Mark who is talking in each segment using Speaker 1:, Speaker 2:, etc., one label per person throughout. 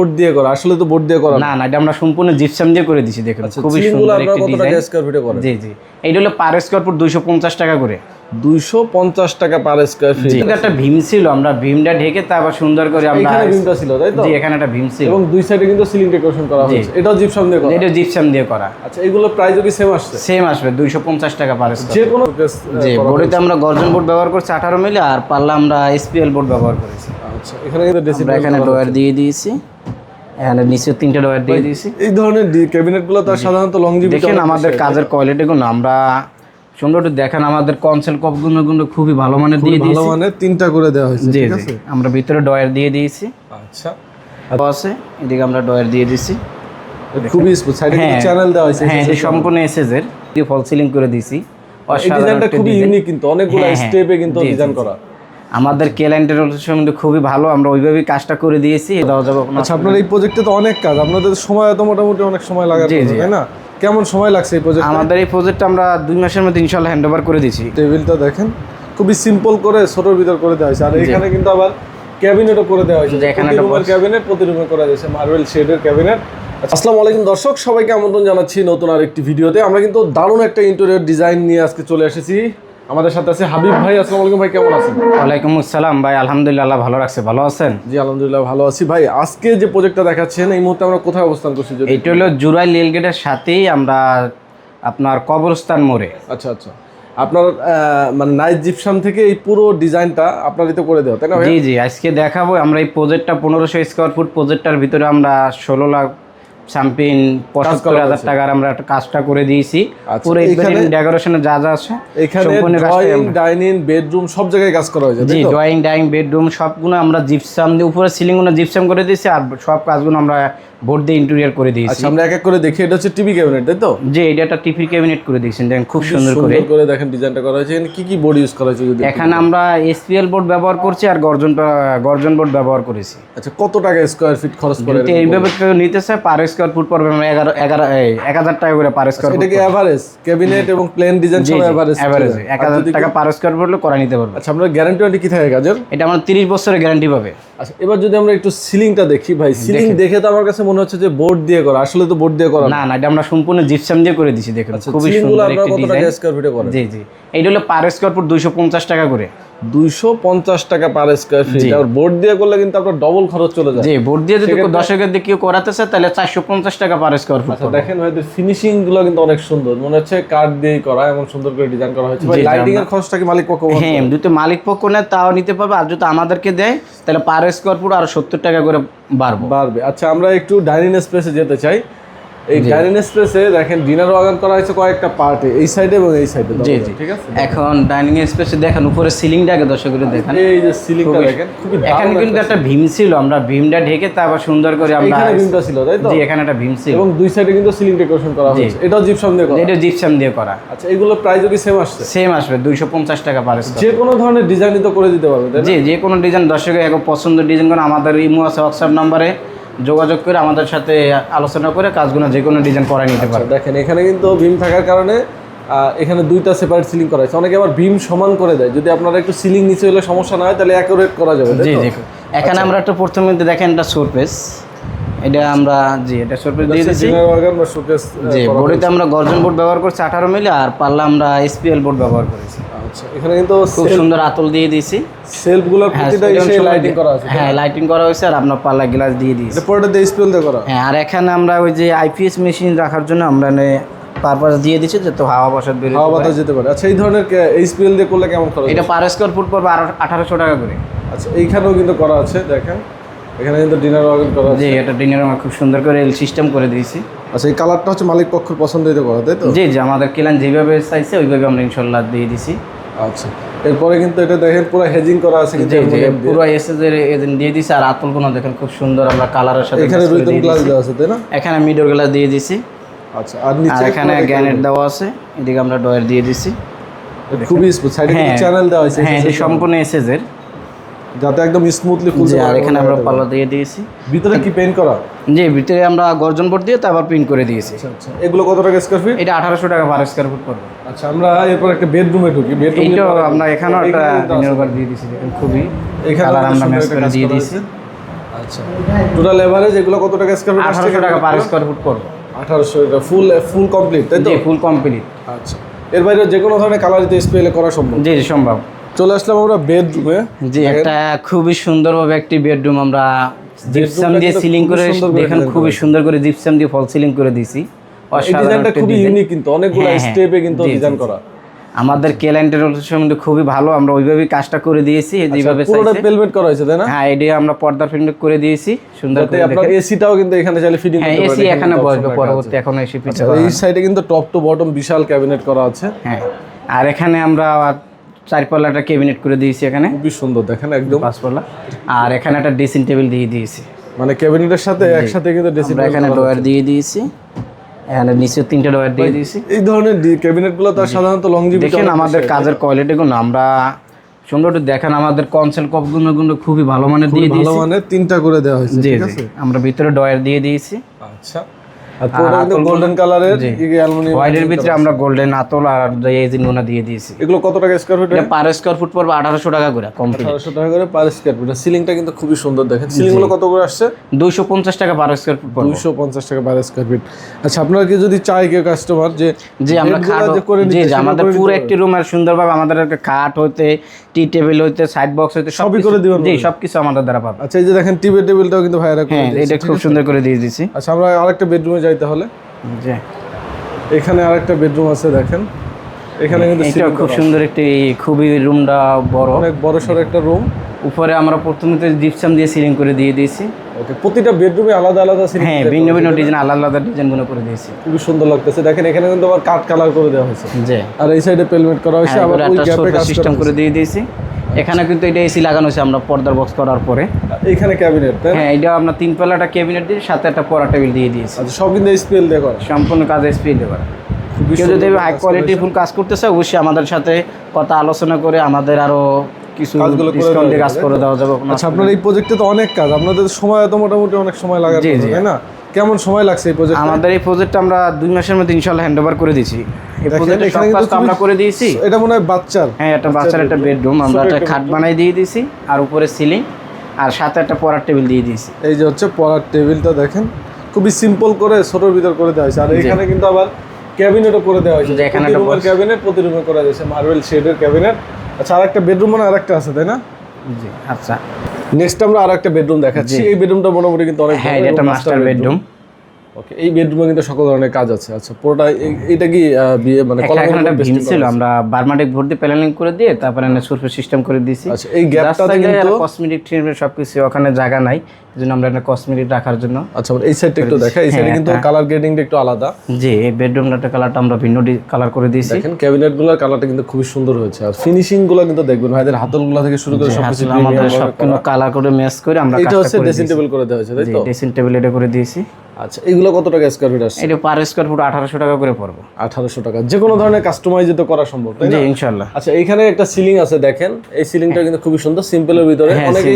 Speaker 1: Board দিয়ে করা আসলে তো বোর্ড দিয়ে করা
Speaker 2: না না এটা আমরা সম্পূর্ণ জিপসাম দিয়ে করে দিছি দেখুন
Speaker 1: আচ্ছা
Speaker 2: খুবই সুন্দর একটি ডিজাইন
Speaker 1: স্কয়ার ফিটে করেন?
Speaker 2: জি জি। এইটা হলো পার স্কোয়ার ফুট দুইশো পঞ্চাশ টাকা করে।
Speaker 1: 250 টাকা পার স্কয়ার ফিট
Speaker 2: এটা একটা ভীম ছিল আমরা ভীমটা ঢেকে তারপর সুন্দর করে আমরা
Speaker 1: এখানে বিমটা ছিল তাই তো?
Speaker 2: জি এখানে একটা ভীম ছিল।
Speaker 1: এবং দুই সাইডে কিন্তু সিলিং ডেকোরেশন করা হয়েছে। এটাও জিপসাম দিয়ে করা।
Speaker 2: এটা জিপসাম দিয়ে করা।
Speaker 1: আচ্ছা এগুলো প্রাইসও কি সেম আসছে?
Speaker 2: সেম আসবে দুইশো পঞ্চাশ টাকা পার স্কোয়ার
Speaker 1: যে কোনো
Speaker 2: জি বোর্ডেতে আমরা গর্জন বোর্ড ব্যবহার করছি আঠারো মিলি আর পাল্লা আমরা এসপিএল বোর্ড ব্যবহার করেছি।
Speaker 1: আচ্ছা এখানে কিন্তু
Speaker 2: এখানে ডয়ার দিয়ে দিয়েছি। এখানে নিচে তিনটে ডয়ার দিয়ে দিয়েছি।
Speaker 1: এই ধরনের ক্যাবিনেটগুলো তো সাধারণত লং জিবি
Speaker 2: দেখেন আমাদের কাজের কোয়ালিটি গুলো আমরা সুন্দর একটু দেখেন আমাদের কনসেল কপগুলো কিন্তু খুবই ভালো মানের দিয়ে
Speaker 1: ভালো
Speaker 2: দিয়েছি।
Speaker 1: মানে তিনটা করে দেওয়া হয়েছে ঠিক আছে?
Speaker 2: আমরা ভিতরে ডয়ার দিয়ে দিয়েছি।
Speaker 1: আচ্ছা।
Speaker 2: আছে এদিকে আমরা ডয়ার দিয়ে দিয়েছি।
Speaker 1: খুবই স্মুথ সাইডে
Speaker 2: হ্যাঁ।
Speaker 1: চ্যানেল দেওয়া হয়েছে
Speaker 2: হ্যাঁ সম্পূর্ণ এসএস এর। দিয়ে ফল সিলিং করে দিয়েছি।
Speaker 1: ডিজাইনটা খুবই ইউনিক কিন্তু অনেকগুলো
Speaker 2: হ্যাঁ, হ্যাঁ।
Speaker 1: স্টেপে কিন্তু ডিজাইন করা।
Speaker 2: আমাদের ক্যালেন্ডার সম্বন্ধে খুবই ভালো আমরা ওইভাবেই কাজটা করে দিয়েছি দেওয়া যাবে
Speaker 1: আচ্ছা আপনার এই প্রজেক্টে তো অনেক কাজ আপনাদের সময় তো মোটামুটি অনেক সময়
Speaker 2: জি।
Speaker 1: তাই না? কেমন সময় লাগছে এই প্রজেক্ট
Speaker 2: আমাদের এই প্রজেক্টটা আমরা দুই মাসের মধ্যে ইনশাল্লাহ হ্যান্ড ওভার করে দিয়েছি।
Speaker 1: টেবিলটা দেখেন খুবই সিম্পল করে ছোটোর ভিতর করে দেওয়া হয়েছে। আর এখানে কিন্তু আবার ক্যাবিনেটও করে দেওয়া হয়েছে।
Speaker 2: এখানে একটা
Speaker 1: রুমের ক্যাবিনেট প্রতি রুমে করে দিয়েছে মার্বেল শেডের ক্যাবিনেট আসসালামু আলাইকুম দর্শক সবাইকে আমন্ত্রণ জানাচ্ছি নতুন আরেকটি ভিডিওতে। আমরা কিন্তু দারুণ একটা ইন্টেরিয়র ডিজাইন নিয়ে আজকে চলে এসেছি। আমাদের সাথে আছে হাবিব ভাই আসসালামু আলাইকুম ভাই কেমন আছেন?
Speaker 2: ওয়ালাইকুম আসসালাম ভাই আলহামদুলিল্লাহ আল্লাহ ভালো রাখছে ভালো আছেন?
Speaker 1: জি আলহামদুলিল্লাহ ভালো আছি। ভাই আজকে যে প্রজেক্টটা দেখাচ্ছেন এই মুহূর্তে আমরা কোথায় অবস্থান করছি
Speaker 2: এইটা হলো জুরাই রেলগেটের সাথেই আমরা আপনার কবরস্থান মোড়ে।
Speaker 1: আচ্ছা আচ্ছা। আপনার মানে নাইট জিপসাম থেকে এই পুরো ডিজাইনটা আপনারই তো করে দেওয়া তাই না
Speaker 2: জি জি আজকে দেখাবো আমরা এই প্রজেক্টটা পনেরোশো স্কোয়ার ফুট প্রজেক্টটার ভিতরে আমরা ষোলো লাখ সামথিং পঁচাত্তর হাজার টাকার আমরা একটা কাজটা করে দিয়েছি।
Speaker 1: আচ্ছা,
Speaker 2: পুরো
Speaker 1: এইখানে-
Speaker 2: ডেকোরেশনে যা যা আছে
Speaker 1: এখানে ড্রয়িং ডাইনিং বেডরুম সব জায়গায় কাজ করা হয়েছে
Speaker 2: জি ড্রয়িং ডাইনিং বেডরুম সবগুলো আমরা জিপসাম দিয়ে উপরে সিলিংগুলো জিপসাম করে দিয়েছি আর সব কাজগুলো আমরা বোর্ড দিয়ে ইন্টেরিয়ার করে দিয়েছি।
Speaker 1: আচ্ছা আমরা এক এক করে দেখি এটা হচ্ছে টিভি ক্যাবিনেট তাই তো?
Speaker 2: যে এটা একটা টিপি ক্যাবিনেট করে দিয়েছেন দেখেন খুব সুন্দর করে।
Speaker 1: সুন্দর করে দেখেন ডিজাইনটা করা হয়েছে। কি কি বোর্ড ইউজ করা হয়েছে যদি
Speaker 2: এখানে আমরা এসপিএল বোর্ড ব্যবহার করছি আর গর্জন গর্জন বোর্ড ব্যবহার করেছি।
Speaker 1: আচ্ছা কত টাকা স্কোয়ার ফিট খরচ পড়ে
Speaker 2: যদি এইভাবে কেউ নিতেছে পার স্কোয়ার ফুট পড়বে আমরা এগারো এগারো এই, এক হাজার টাকা করে পার স্কোয়ার
Speaker 1: এটা কি এভারেজ ক্যাবিনেট এবং প্লেন ডিজাইন সব এভারেজ
Speaker 2: অ্যাভারেজ এক হাজার টাকা পার স্কোয়ার ফুট করে নিতে পারবে।
Speaker 1: আচ্ছা আমরা গ্যারান্টি কি থাকে কাজের
Speaker 2: এটা আমরা তিরিশ বছরের গ্যারান্টি পাবে।
Speaker 1: আচ্ছা এবার যদি আমরা একটু সিলিংটা দেখি ভাই সিলিং দেখে তো আমার কাছে মনে হচ্ছে যে বোর্ড দিয়ে করা আসলে তো বোর্ড দিয়ে করা
Speaker 2: না না এটা আমরা সম্পূর্ণ জিপসাম দিয়ে করে দিছি দেখুন খুবই সুন্দর একটা ডিজাইন জি জি। এইটা হলো পার স্কোয়ার ফুট দুইশো পঞ্চাশ টাকা করে।
Speaker 1: দুইশো পঞ্চাশ টাকা পার স্কোয়ার ফিট আর বোর্ড দিয়ে করলে কিন্তু আপনার ডবল খরচ চলে যায়।
Speaker 2: জি বোর্ড দিয়ে যদি দশকের দিয়ে কেউ করাতে চায় তাহলে চারশো পঞ্চাশ টাকা পার স্কোয়ার ফুট
Speaker 1: দেখেন ভাইদের ফিনিশিংগুলো কিন্তু অনেক সুন্দর। মনে হচ্ছে কাঠ দিয়েই করা এমন সুন্দর করে ডিজাইন করা হয়েছে। লাইটিং এর খরচটা কি মালিক পক্ষ
Speaker 2: হ্যাঁ যদি মালিক পক্ষ নেয় তাও নিতে পারবে। আর যদি আমাদেরকে দেয় তাহলে পার স্কোয়ার ফুট আর সত্তর টাকা করে বাড়বো।
Speaker 1: বাড়বে। আচ্ছা আমরা একটু ডাইনিং স্পেসে যেতে চাই। এই ডাইনিং স্পেসে দেখেন ডিনার ওয়াগান করা হয়েছে কয়েকটা পার্টে এই সাইডে এবং এই সাইডে
Speaker 2: জি জি।
Speaker 1: ঠিক আছে?
Speaker 2: এখন ডাইনিং স্পেসে দেখেন উপরে সিলিংটা আগে দর্শকদের দেখেন।
Speaker 1: এই যে সিলিংটা দেখেন
Speaker 2: এখানে কিন্তু একটা ভীম ছিল আমরা ভীমটা ঢেকে তারপর সুন্দর করে আমরা
Speaker 1: এখানে বিমটা ছিল তাই তো?
Speaker 2: জি এখানে একটা ভীম ছিল।
Speaker 1: এবং দুই সাইডে কিন্তু সিলিং ডেকোরেশন করা হয়েছে। এটাও জিপসাম দিয়ে করা।
Speaker 2: এটা জিপসাম দিয়ে করা।
Speaker 1: আচ্ছা এগুলো প্রাইসও কি সেম আসছে?
Speaker 2: সেম আসবে দুইশো পঞ্চাশ টাকা পার স্কোয়ার
Speaker 1: যে কোনো ধরনের ডিজাইনই তো করে দিতে পারবে
Speaker 2: জি যে কোনো ডিজাইন দর্শকের এক পছন্দ ডিজাইন করে আমাদের ইমো আছে হোয়াটসঅ্যাপ নাম্বারে যোগাযোগ করে আমাদের সাথে আলোচনা করে কাজগুলো যে কোনো ডিজাইন করাই নিতে পারে
Speaker 1: আচ্ছা, দেখেন এখানে কিন্তু ভীম থাকার কারণে এখানে দুইটা সেপারেট সিলিং করা হয়েছে। অনেকে আবার বিম সমান করে দেয়। যদি আপনারা একটু সিলিং নিচে হলে সমস্যা না হয় তাহলে অ্যাকুরেট করা যাবে
Speaker 2: জি জি। এখানে আমরা একটা প্রথমে দেখেন একটা সোরপেস এটা আমরা জি এটা সোরপেস দিয়ে দিচ্ছি জি বোর্ডেতে আমরা গর্জন বোর্ড ব্যবহার করছি আঠারো মিলি আর পাল্লা আমরা এসপিএল বোর্ড ব্যবহার করেছি।
Speaker 1: আচ্ছা এখানে কিন্তু
Speaker 2: খুব সুন্দর আতল দিয়ে দিয়েছি।
Speaker 1: সেলফগুলো
Speaker 2: হ্যাঁ
Speaker 1: লাইটিং করা আছে
Speaker 2: হ্যাঁ লাইটিং করা হয়েছে আর আপনার পাল্লা গ্লাস দিয়ে দিয়েছি।
Speaker 1: এটা পরেটা দিয়ে করা?
Speaker 2: হ্যাঁ আর এখানে আমরা ওই যে আইপিএস মেশিন রাখার জন্য আমরা পারপাস দিয়ে দিচ্ছি যাতে হাওয়া বসাত বেরোয়
Speaker 1: হাওয়া বাতাস যেতে পারে। আচ্ছা এই ধরনের এইচপিএল দিয়ে করলে কেমন খরচ
Speaker 2: এটা পার স্কোয়ার ফুট পড়বে আঠারোশো টাকা করে।
Speaker 1: আচ্ছা এইখানেও কিন্তু করা আছে দেখেন। এখানে কিন্তু ডিনার ওয়াগন করা আছে।
Speaker 2: জি এটা ডিনার আমরা খুব সুন্দর করে সিস্টেম করে দিয়েছি।
Speaker 1: আচ্ছা এই কালারটা হচ্ছে মালিক পক্ষের পছন্দ হইতে করা তাই তো?
Speaker 2: জি জি আমাদের কেলান যেভাবে চাইছে ওইভাবে আমরা ইনশাল্লাহ দিয়ে দিছি।
Speaker 1: আচ্ছা এরপরে কিন্তু এটা দেখেন পুরো হেজিং করা আছে কিন্তু।
Speaker 2: পুরো এসএস এর এজেন্ট দিয়ে দিছি আর আতলগুলো দেখেন খুব সুন্দর আমরা কালারের সাথে
Speaker 1: এখানে রুইতন গ্লাস দেওয়া আছে তাই না?
Speaker 2: এখানে মিডল গ্লাস দিয়ে দিছি।
Speaker 1: আচ্ছা আর নিচে
Speaker 2: এখানে গ্যানেট দেওয়া আছে এদিকে আমরা ডয়ার দিয়ে দিছি।
Speaker 1: খুবই সাইডে। চ্যানেল দেওয়া হয়েছে
Speaker 2: হ্যাঁ সম্পূর্ণ এসএস এর।
Speaker 1: যাতে একদম স্মুথলি ফুল
Speaker 2: জি আর এখানে আমরা পাল্লা দিয়ে দিয়েছি।
Speaker 1: ভিতরে কি পেইন্ট করা?
Speaker 2: জি ভিতরে আমরা গর্জন বোর্ড দিয়ে তারপর প্রিন্ট করে দিয়েছি।
Speaker 1: আচ্ছা আচ্ছা। এগুলো কত টাকা স্কয়ার ফিট
Speaker 2: এটা আঠারোশো টাকা পার স্কোয়ার ফুট পড়বে।
Speaker 1: আচ্ছা আমরা এরপর একটা বেডরুমে ঢুকি। বেডরুম
Speaker 2: এইটাও আমরা এখানেও একটা ডিনার দিয়ে দিয়েছি খুবই
Speaker 1: এখানে
Speaker 2: আমরা ম্যাচ করে দিয়ে দিয়েছি।
Speaker 1: আচ্ছা। টোটাল এভারেজ এগুলো কত টাকা স্কয়ার ফিট
Speaker 2: আঠারোশো টাকা পার স্কোয়ার ফুট পড়বে।
Speaker 1: আঠারোশো টাকা ফুল ফুল কমপ্লিট তাই তো?
Speaker 2: জি ফুল কমপ্লিট
Speaker 1: আচ্ছা। এর বাইরে যে কোনো ধরনের কালার দিতে স্প্রে করা সম্ভব?
Speaker 2: জি জি সম্ভব।
Speaker 1: চলে আসলাম আমরা বেডরুমে
Speaker 2: জি একটা খুবই সুন্দরভাবে একটি বেডরুম আমরা জিপসাম দিয়ে সিলিং করে দেখেন খুবই সুন্দর করে জিপসাম দিয়ে ফল সিলিং করে দিছি।
Speaker 1: ডিজাইনটা খুবই ইউনিক কিন্তু অনেকগুলো
Speaker 2: হ্যাঁ, হ্যাঁ।
Speaker 1: স্টেপে কিন্তু ডিজাইন করা।
Speaker 2: আমাদের ক্যালেন্ডার সম্বন্ধে খুবই ভালো আমরা ওইভাবেই কাজটা করে দিয়েছি যেভাবে
Speaker 1: আচ্ছা, পুরোটা
Speaker 2: চাইছে।
Speaker 1: পেলমেট করা হয়েছে তাই না?
Speaker 2: হ্যাঁ এটি আমরা পর্দার প্রিন্ট করে দিয়েছি সুন্দর করে
Speaker 1: আপনার। এসিটাও কিন্তু এখানে চাইলে ফিটিং
Speaker 2: হ্যাঁ
Speaker 1: করতে
Speaker 2: এসি এখানে বসবে পরবর্তী এখন এসি পিছে
Speaker 1: এই সাইডে কিন্তু টপ টু বটম বিশাল ক্যাবিনেট করা আছে।
Speaker 2: হ্যাঁ আর এখানে আমরা একটা ক্যাবিনেট করে দিয়েছি এখানে।
Speaker 1: খুবই সুন্দর দেখেন একদম।
Speaker 2: পাঁচপাল্লা। আর এখানে একটা ড্রেসিং টেবিল দিয়ে দিয়েছি।
Speaker 1: মানে ক্যাবিনেটের সাথে একসাথে কিন্তু ড্রেসিং
Speaker 2: এখানে ডয়ার দিয়ে দিয়েছি। এখানে নিচে তিনটে ডয়ার দিয়ে দিয়েছি।
Speaker 1: এই ধরনের ক্যাবিনেটগুলো তো সাধারণত লং
Speaker 2: দেখেন আমাদের কাজের কোয়ালিটি গুলো আমরা সুন্দর দেখেন আমাদের কনসেল কপগুলো খুবই ভালো মানের দিয়ে
Speaker 1: ভালো
Speaker 2: দিয়েছি।
Speaker 1: মানে তিনটা করে দেওয়া হয়েছে ঠিক আছে?
Speaker 2: আমরা ভিতরে ডয়ার দিয়ে দিয়েছি।
Speaker 1: আচ্ছা। গোল্ডেন কালারের অ্যালুমিনিয়াম
Speaker 2: হোয়াইটের ভিতরে আমরা গোল্ডেন আতল আর এই নোনা দিয়ে দিয়েছি।
Speaker 1: এগুলো কত টাকা square feet
Speaker 2: per square foot পড়বে আঠারোশো টাকা করে কমপ্লিট
Speaker 1: আঠারোশো টাকা করে পার স্কয়ার ফিট সিলিংটা কিন্তু খুবই সুন্দর দেখেন। সিলিংগুলো কত করে আসছে?
Speaker 2: দুইশো পঞ্চাশ টাকা পার স্কোয়ার ফুট
Speaker 1: দুইশো পঞ্চাশ টাকা পার স্কয়ার ফিট আচ্ছা আপনারা কি যদি চাই কেউ কাস্টমার যে
Speaker 2: আমরা খাট
Speaker 1: যে করে নিতে
Speaker 2: আমাদের পুরো একটি রুমের সুন্দরভাবে আমাদের একটা খাট হইতে টি টেবিল হইতে সাইড বক্স হইতে
Speaker 1: সবই করে দিবেন
Speaker 2: জি সবকিছু আমাদের দ্বারা পাবে।
Speaker 1: আচ্ছা এই যে দেখেন টিভি টেবিলটাও কিন্তু ভাইরা করে
Speaker 2: হ্যাঁ
Speaker 1: দিয়েছে।
Speaker 2: এটা খুব সুন্দর করে দিয়ে দিয়েছি
Speaker 1: আচ্ছা আমরা আরেকটা বেডরুমে যাই তাহলে।
Speaker 2: জি।
Speaker 1: এখানে আরেকটা বেডরুম আছে দেখেন। এখানে কিন্তু
Speaker 2: এটা খুব সুন্দর একটি খুবই রুমটা বড়।
Speaker 1: অনেক বড় সর একটা রুম।
Speaker 2: উপরে আমরা প্রথমে জিপসাম দিয়ে সিলিং করে দিয়ে দিয়েছি।
Speaker 1: ওকে প্রতিটা বেডরুমে আলাদা আলাদা
Speaker 2: হ্যাঁ ভিন্ন ভিন্ন ডিজাইন আলাদা আলাদা ডিজাইনগুলো করে দিয়েছি।
Speaker 1: খুবই সুন্দর লাগতেছে। দেখেন এখানে কিন্তু আবার কাঠ কালার করে দেওয়া হয়েছে।
Speaker 2: জি।
Speaker 1: আর এই সাইডে পেলমেট করা হয়েছে
Speaker 2: হ্যাঁ,
Speaker 1: আবার ওই গ্যাপে
Speaker 2: সিস্টেম
Speaker 1: করে
Speaker 2: দিয়ে দিয়েছি। এখানে কিন্তু এটা এসি লাগানো হয়েছে আমরা পর্দার বক্স করার পরে।
Speaker 1: এখানে ক্যাবিনেট
Speaker 2: হ্যাঁ এটা আপনার তিন পাল্লাটা ক্যাবিনেট দিয়ে সাথে একটা পড়া টেবিল দিয়ে দিয়েছি।
Speaker 1: আচ্ছা সব কিন্তু স্পেল দিয়ে করা।
Speaker 2: সম্পূর্ণ কাজ
Speaker 1: খুবই
Speaker 2: কেউ যদি হাই কোয়ালিটি ফুল কাজ করতে চায় অবশ্যই আমাদের সাথে কথা আলোচনা করে আমাদের আরও কিছু
Speaker 1: কাজগুলো করে
Speaker 2: ডিসকাউন্ট কাজ করে দেওয়া যাবে
Speaker 1: আচ্ছা আপনার এই প্রজেক্টে তো অনেক কাজ। আপনাদের সময় তো মোটামুটি অনেক সময়
Speaker 2: জি।
Speaker 1: তাই না? কেমন সময় লাগছে এই প্রজেক্ট
Speaker 2: আমাদের এই প্রজেক্ট আমরা দুই মাসের মধ্যে হ্যান্ড ওভার করে দিয়েছি। এই সব কাজ তো আমরা করে দিয়েছি।
Speaker 1: এটা মনে হয় বাচ্চার।
Speaker 2: হ্যাঁ একটা বাচ্চার একটা বেডরুম আমরা একটা খাট বানাই দিয়ে দিয়েছি আর উপরে সিলিং আর সাথে একটা পড়ার টেবিল দিয়ে দিয়েছি।
Speaker 1: এই যে হচ্ছে পড়ার টেবিলটা দেখেন। খুবই সিম্পল করে ছোটোর ভিতর করে দেওয়া হয়েছে। আর এখানে কিন্তু আবার ক্যাবিনেটও করে দেওয়া হয়েছে।
Speaker 2: এখানে একটা
Speaker 1: ক্যাবিনেট প্রতি রুমে করে দিয়েছে মার্বেল শেডের ক্যাবিনেট আচ্ছা আর একটা বেডরুম মানে আরেকটা আছে তাই না?
Speaker 2: জি আচ্ছা।
Speaker 1: নেক্সট আমরা আর একটা বেডরুম দেখাচ্ছি এই বেডরুমটা মোটামুটি কিন্তু অনেক
Speaker 2: হ্যাঁ এটা মাস্টার বেডরুম
Speaker 1: ওকে এই বেডরুমে কিন্তু সকল ধরনের কাজ আছে। আচ্ছা পুরোটা এটা কি বিয়ে মানে pasting
Speaker 2: ছিল আমরা বারমাটিক ভর্তি প্ল্যানিং করে দিয়ে তারপরে সুরফে সিস্টেম করে দিয়েছি।
Speaker 1: আচ্ছা এই গ্যাপটাতে কিন্তু
Speaker 2: কসমেটিক ট্রিটমেন্ট সবকিছু ওখানে জায়গা নাই এই জন্য আমরা একটা কসমেটিক রাখার জন্য
Speaker 1: আচ্ছা এই সাইডটা একটু দেখা এই সাইডে
Speaker 2: হ্যাঁ,
Speaker 1: কিন্তু কালার গ্রেডিংটা একটু আলাদা।
Speaker 2: জি এই কালারটা আমরা ভিন্ন কালার করে দিয়েছি।
Speaker 1: দেখেন ক্যাবিনেটগুলোর কালারটা কিন্তু খুবই সুন্দর হয়েছে। আর ফিনিশিংগুলো কিন্তু দেখবেন ভাইদের হাতলগুলো থেকে শুরু করে সবকিছু
Speaker 2: আমাদের কালার করে। ম্যাচ করে আমরা
Speaker 1: এটা হচ্ছে ড্রেসিং টেবিল করে দেওয়া হয়েছে তাই তো?
Speaker 2: ড্রেসিং টেবিল এটা করে দিয়েছি।
Speaker 1: আচ্ছা এগুলো কত টাকা স্কোয়ার ফিট আসছে?
Speaker 2: এটা পার স্কোয়ার ফুট আঠারোশো টাকা করে পড়বে।
Speaker 1: আঠারোশো টাকা। যে কোনো ধরনের কাস্টমাইজ তো করা সম্ভব তাই না?
Speaker 2: ইনশাআল্লাহ।
Speaker 1: আচ্ছা এখানে একটা সিলিং আছে দেখেন। এই সিলিংটা কিন্তু খুবই সুন্দর সিম্পলের ভিতরে।
Speaker 2: হ্যাঁ
Speaker 1: অনেকে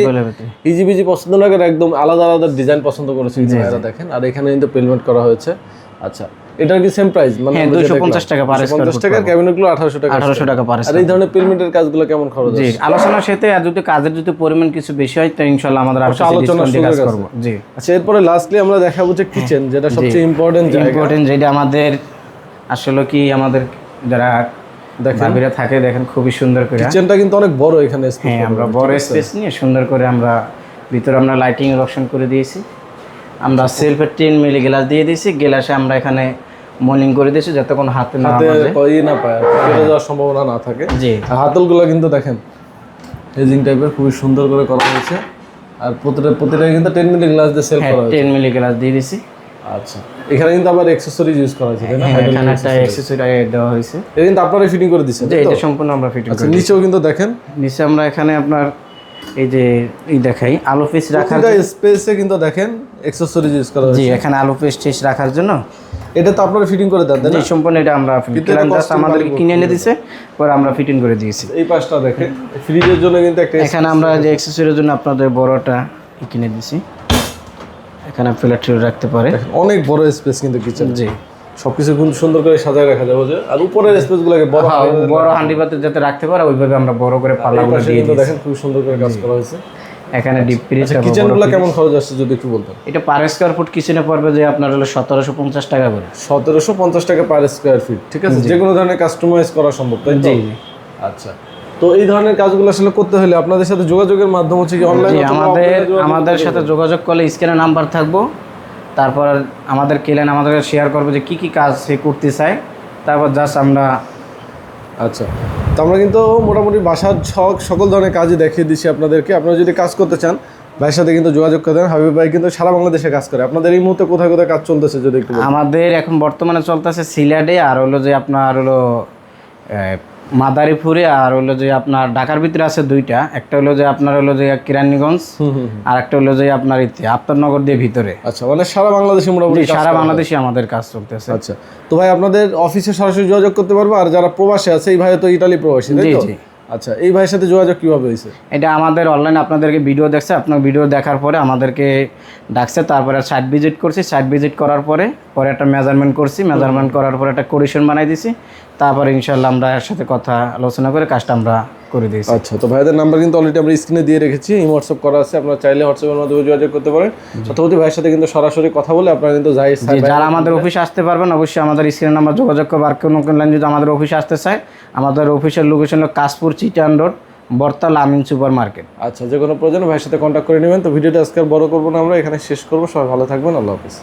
Speaker 1: ইজি বিজি পছন্দ না করে একদম আলাদা আলাদা ডিজাইন পছন্দ করেছে দেখেন। আর এখানে কিন্তু পেলমেন্ট করা হয়েছে। আচ্ছা এটার কি সেম প্রাইস মানে
Speaker 2: হ্যাঁ
Speaker 1: আমরা
Speaker 2: দুশো
Speaker 1: যেটা
Speaker 2: পঞ্চাশ টাকা পার স্কোয়ার
Speaker 1: 250 টাকার ক্যাবিনেটগুলো আঠারোশো টাকা
Speaker 2: আঠারোশো টাকা পার
Speaker 1: আর এই ধরনের কাজগুলো কেমন খরচ
Speaker 2: জি আলোচনার সাথে আর যদি কাজের যদি পরিমাণ কিছু বেশি হয় তো ইনশাল্লাহ আমাদের আর কাজ
Speaker 1: সুযোগ
Speaker 2: জি।
Speaker 1: আচ্ছা এরপরে লাস্টলি আমরা দেখাবো যে কিচেন যেটা সবচেয়ে ইম্পর্টেন্ট জায়গা।
Speaker 2: ইম্পর্টেন্ট যেটা আমাদের আসলে কি আমাদের যারা। ভাবিরা থাকে দেখেন খুবই সুন্দর করে।
Speaker 1: কিচেনটা কিন্তু অনেক বড় এখানে
Speaker 2: হ্যাঁ আমরা বড় স্পেস নিয়ে সুন্দর করে আমরা ভিতরে আমরা লাইটিং রকশন করে দিয়েছি। আমরা সেলফের টেন মিলি গ্লাস দিয়ে দিয়েছি। গ্লাসে আমরা এখানে মলিং করে দিয়েছি যাতে কোনো হাতে না
Speaker 1: হাতে ই না পায় কেটে যাওয়ার সম্ভাবনা না থাকে।
Speaker 2: জি।
Speaker 1: আর হাতলগুলো কিন্তু দেখেন হেজিং টাইপের খুবই সুন্দর করে করা হয়েছে। আর প্রতিটা প্রতিটা কিন্তু টেন মিনিট গ্লাস দিয়ে সেল
Speaker 2: হ্যাঁ
Speaker 1: করা হয়েছে।
Speaker 2: টেন মিলি গ্লাস দিয়ে দিয়েছি
Speaker 1: আচ্ছা। এখানে কিন্তু আবার অ্যাক্সেসরিজ ইউজ করা হয়েছে না?
Speaker 2: হ্যাঁ এখানে একটা অ্যাক্সেসরি দেওয়া হয়েছে।
Speaker 1: এটা কিন্তু আপনারা ফিটিং করে দিচ্ছেন
Speaker 2: যে এটা সম্পূর্ণ আমরা ফিটিং
Speaker 1: আচ্ছা নিচেও কিন্তু দেখেন।
Speaker 2: নিচে আমরা এখানে আপনার এই যে এই দেখাই আলু পিস রাখার
Speaker 1: প্রতিটা স্পেসে কিন্তু দেখেন অ্যাক্সেসরিজ ইউজ করা হয়েছে।
Speaker 2: জি এখানে আলো পেস্ট টিস রাখার জন্য।
Speaker 1: এটা তো আপনারা ফিটিং করে দেন তাই না?
Speaker 2: সম্পূর্ণ এটা আমরা ফিটিং জাস্ট আমাদের কিনে এনে দিছে পরে আমরা ফিটিং করে দিয়েছি।
Speaker 1: এই পাশটা দেখেন ফ্রিজের জন্য কিন্তু একটা
Speaker 2: এখানে আমরা যে অ্যাক্সেসরির জন্য আপনাদের বড়টা কিনে দিছি এখানে প্লেট রাখতে পারে।
Speaker 1: অনেক বড় স্পেস কিন্তু কিচেন
Speaker 2: জি।
Speaker 1: সবকিছু কিন্তু সুন্দর করে সাজায় রাখা যাবে যে আর উপরের স্পেস গুলোকে বড়
Speaker 2: হ্যাঁ, বড় হান্ডি পাতে যাতে রাখতে পারে ওইভাবে আমরা বড় করে পাল্লাগুলো দিয়ে
Speaker 1: দেখেন খুব সুন্দর করে কাজ করা হয়েছে।
Speaker 2: এখানে ডিপ ফ্রিজ
Speaker 1: কিচেনগুলো কেমন খরচ আসছে যদি একটু বলতেন?
Speaker 2: এটা পার স্কোয়ার ফুট কিচেনে পড়বে যে আপনার হলো সতেরোশো পঞ্চাশ টাকা করে।
Speaker 1: সতেরোশো পঞ্চাশ টাকা পার স্কোয়ার ফিট ঠিক আছে? যে কোনো ধরনের কাস্টমাইজ করা সম্ভব তাই তো?
Speaker 2: জি
Speaker 1: আচ্ছা। তো এই ধরনের কাজগুলো আসলে করতে হলে আপনাদের সাথে যোগাযোগের মাধ্যম হচ্ছে কি অনলাইন
Speaker 2: আমাদের আমাদের সাথে যোগাযোগ করলে স্ক্রিনে নাম্বার থাকব। তারপর আমাদের কেলেন আমাদেরকে শেয়ার করবে যে কি কি কাজ সে করতে চায়। তারপর জাস্ট আমরা
Speaker 1: আচ্ছা। তো আমরা কিন্তু মোটামুটি বাসার ছক সকল ধরনের কাজই দেখিয়ে দিচ্ছি আপনাদেরকে। আপনারা যদি কাজ করতে চান, ভাইয়ের সাথে কিন্তু যোগাযোগ করে দেন। হাবিব ভাই কিন্তু সারা বাংলাদেশে কাজ করে। আপনাদের এই মুহূর্তে কোথায় কোথায় কাজ চলতেছে যদি
Speaker 2: আমাদের এখন বর্তমানে চলতেছে সিলেটে, আর হলো যে আপনার হলো মাদারীপুরে আর হলো যে আপনার ঢাকার ভিতরে আছে দুইটা। একটা হলো যে আপনার হলো যে কিরানীগঞ্জ। আর একটা হলো যে আপনার ইতি আফতারনগর দিয়ে ভিতরে।
Speaker 1: আচ্ছা মানে সারা বাংলাদেশে মোটামুটি
Speaker 2: সারা বাংলাদেশে আমাদের কাজ চলতেছে।
Speaker 1: আচ্ছা তো ভাই আপনাদের অফিসে সরাসরি যোগাযোগ করতে পারব আর যারা প্রবাসে আছে এই ভাই তো ইতালি প্রবাসী
Speaker 2: জি, জি।
Speaker 1: আচ্ছা এই ভাইয়ের সাথে যোগাযোগ কীভাবে হয়েছে?
Speaker 2: এটা আমাদের অনলাইন আপনাদেরকে ভিডিও দেখছে। আপনার ভিডিও দেখার পরে আমাদেরকে ডাকছে, তারপরে সাইট ভিজিট করছি। সাইট ভিজিট করার পরে পরে একটা মেজারমেন্ট করছি। মেজারমেন্ট করার পরে একটা কোডিশন বানাই দিছি। তারপরে ইনশাল্লাহ আমরা এর সাথে কথা আলোচনা করে কাজটা আমরা করে দিয়েছি।
Speaker 1: আচ্ছা তো ভাইদের নাম্বার কিন্তু অলরেডি আমরা স্ক্রিনে দিয়ে রেখেছি এই হোয়াটসঅ্যাপ করা আছে আপনারা চাইলে হোয়াটসঅ্যাপের মাধ্যমে যোগাযোগ করতে পারেন। অথবা ভাইয়ের সাথে কিন্তু সরাসরি কথা বলে আপনারা কিন্তু যাই
Speaker 2: যে যারা আমাদের অফিসে আসতে পারবেন অবশ্যই আমাদের স্ক্রিনে নাম্বার যোগাযোগ করবে। আর কোনো কোনো লাইন যদি আমাদের অফিসে আসতে চায় আমাদের অফিসের লোকেশন হলো কাশপুর চিটান রোড বর্তাল আমিন সুপার মার্কেট
Speaker 1: আচ্ছা যে কোনো প্রয়োজনে ভাইয়ের সাথে কন্ট্যাক্ট করে নেবেন। তো ভিডিওটা আজকে বড় করব না আমরা এখানে শেষ করব। সবাই ভালো থাকবেন আল্লাহ হাফিজ।